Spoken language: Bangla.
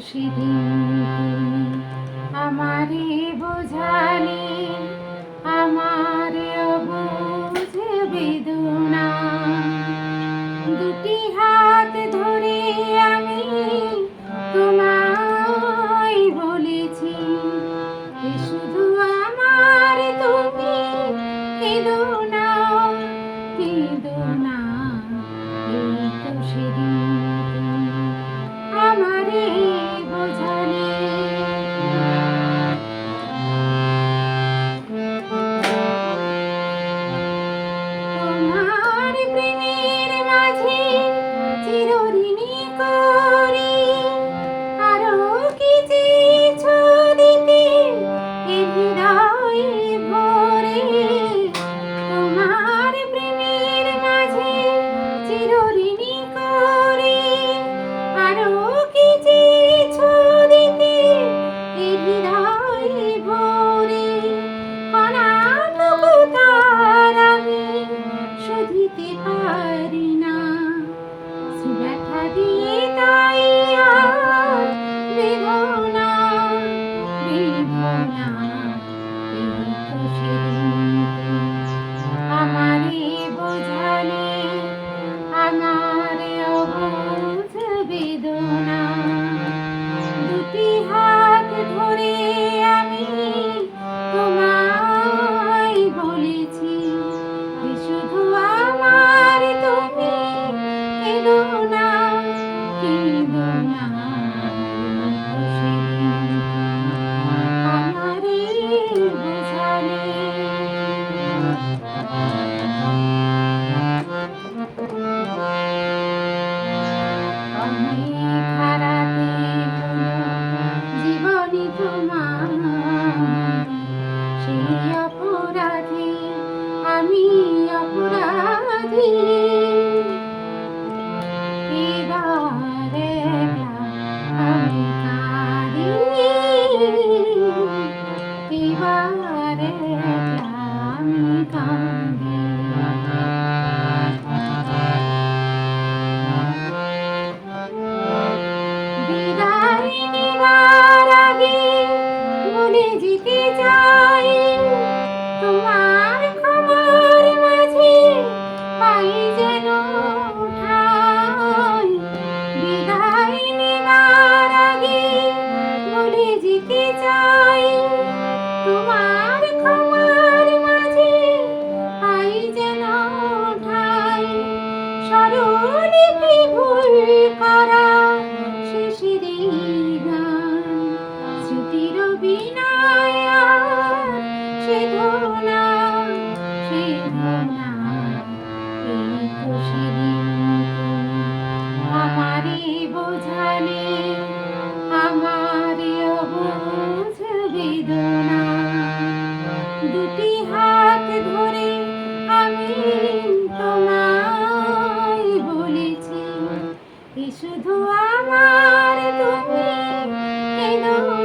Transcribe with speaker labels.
Speaker 1: সেদিন আমারে বোঝা চিরঋণী করে আরও কি চেয়েছো দিতে এ হৃদয়ে ভরে। কণাটুকু তার আমি শোধিতে পারি না। সুব্যথা দিয়ে তাই আর বেদনা বেদনা আমি অপরাধী। কারণে কি ভুল করা স্মৃতির বিনা I know.